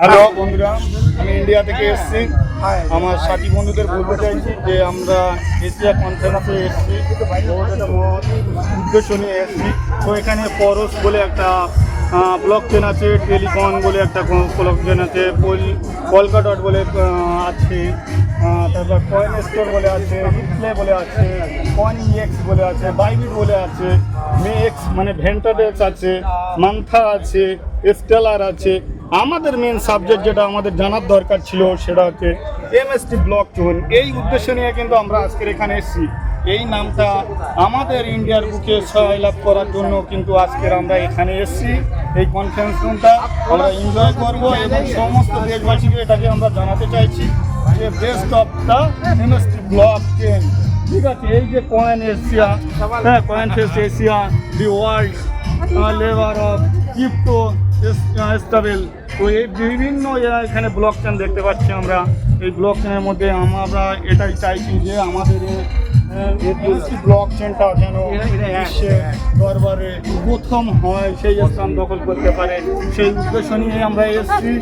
Hello বন্ধুরা, আমি India থেকে এসেছি। আমার সাথী বন্ধুদের বলতে চাইছি যে আমরা এশিয়া কনফারেন্সে এসেছি। উদ্দেশ্য নিয়ে এসেছি। তো এখানে পরশ বলে একটা ব্লক চেন আছে টেলিকন বলে একটা ব্লক চেন আছে কলকা ডট বলে আছে তারপর কয়েন স্টোর বলে আছে রিপ্লে বলে আছে কয়েন এক্স বলে আছে বাইবিট বলে আছে মে এক্স মানে ভেন্টাডেক্স আছে মান্থা আছে স্টেলার আছে আমাদের মেন সাবজেক্ট যেটা আমাদের জানার দরকার ছিল সেটা হচ্ছে এমএসটি ব্লক চোন এই উদ্দেশ্য নিয়ে কিন্তু আমরা আজকের এখানে এসেছি। এই নামটা আমাদের ইন্ডিয়ার বুকে সহায় লাভ করার জন্য কিন্তু আজকের আমরা এখানে এসেছি। এই কনফারেন্স রুমটা আমরা এনজয় করব এবং সমস্ত দেশবাসীকে এটাকে আমরা জানাতে চাইছি যে best of the MST block chain ঠিক আছে এই যে কয়েন এশিয়া হ্যাঁ coin face Asia the world labour of crypto stable তো এই বিভিন্ন এখানে ব্লক চেন দেখতে পাচ্ছি আমরা। এই ব্লক চেনের মধ্যে আমরা এটাই চাইছি যে আমাদের ব্লক চেনটা যেন বিশ্বে দরবারে প্রথম হয় সেই স্থান দখল করতে পারে। সেই উদ্দেশ্য নিয়ে আমরা এসেছি।